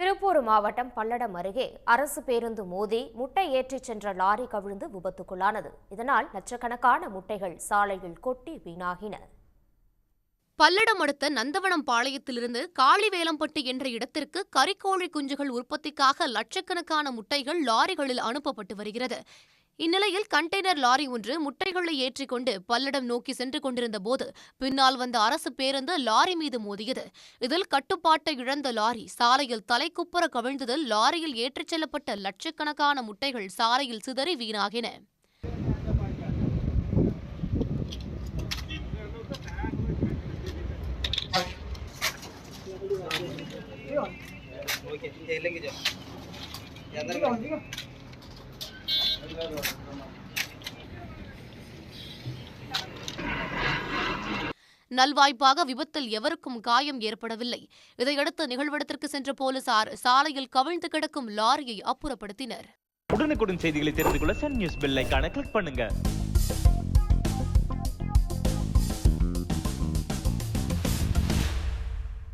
திருப்பூர் மாவட்டம் பல்லடம் அருகே அரசு பேருந்து மோதி முட்டை ஏற்றிச் சென்ற லாரி கவிழ்ந்து விபத்துக்குள்ளானது. இதனால் லட்சக்கணக்கான முட்டைகள் சாலையில் கொட்டி வீணாகின. பல்லடம் அடுத்த நந்தவனம் பாளையத்திலிருந்து காளிவேலம்பட்டி என்ற இடத்திற்கு கறிக்கோழி குஞ்சுகள் உற்பத்திக்காக லட்சக்கணக்கான முட்டைகள் லாரிகளில் அனுப்பப்பட்டு வருகிறது. இந்நிலையில் கண்டெய்னர் லாரி ஒன்று முட்டைகளை ஏற்றிக்கொண்டு பல்லடம் நோக்கி சென்று கொண்டிருந்த போது பின்னால் வந்த அரசு பேருந்து லாரி மீது மோதியது. இதில் கட்டுப்பாட்டை இழந்த லாரி சாலையில் தலைக்குப்புற கவிழ்ந்ததில் லாரியில் ஏற்றிச் செல்லப்பட்ட லட்சக்கணக்கான முட்டைகள் சாலையில் சிதறி வீணாகின. ஓகே நல்வாய்ப்பாக விபத்தில் எவருக்கும் காயம் ஏற்படவில்லை. இதையடுத்து நிகழ்விடத்திற்கு சென்ற போலீசார் சாலையில் கவிழ்ந்து கிடக்கும் லாரியை அப்புறப்படுத்தினர். உடனுக்குடன் செய்திகளை தெரிந்து கொள்ள சன் நியூஸ் பெல்லைக்கான கிளிக் பண்ணுங்க.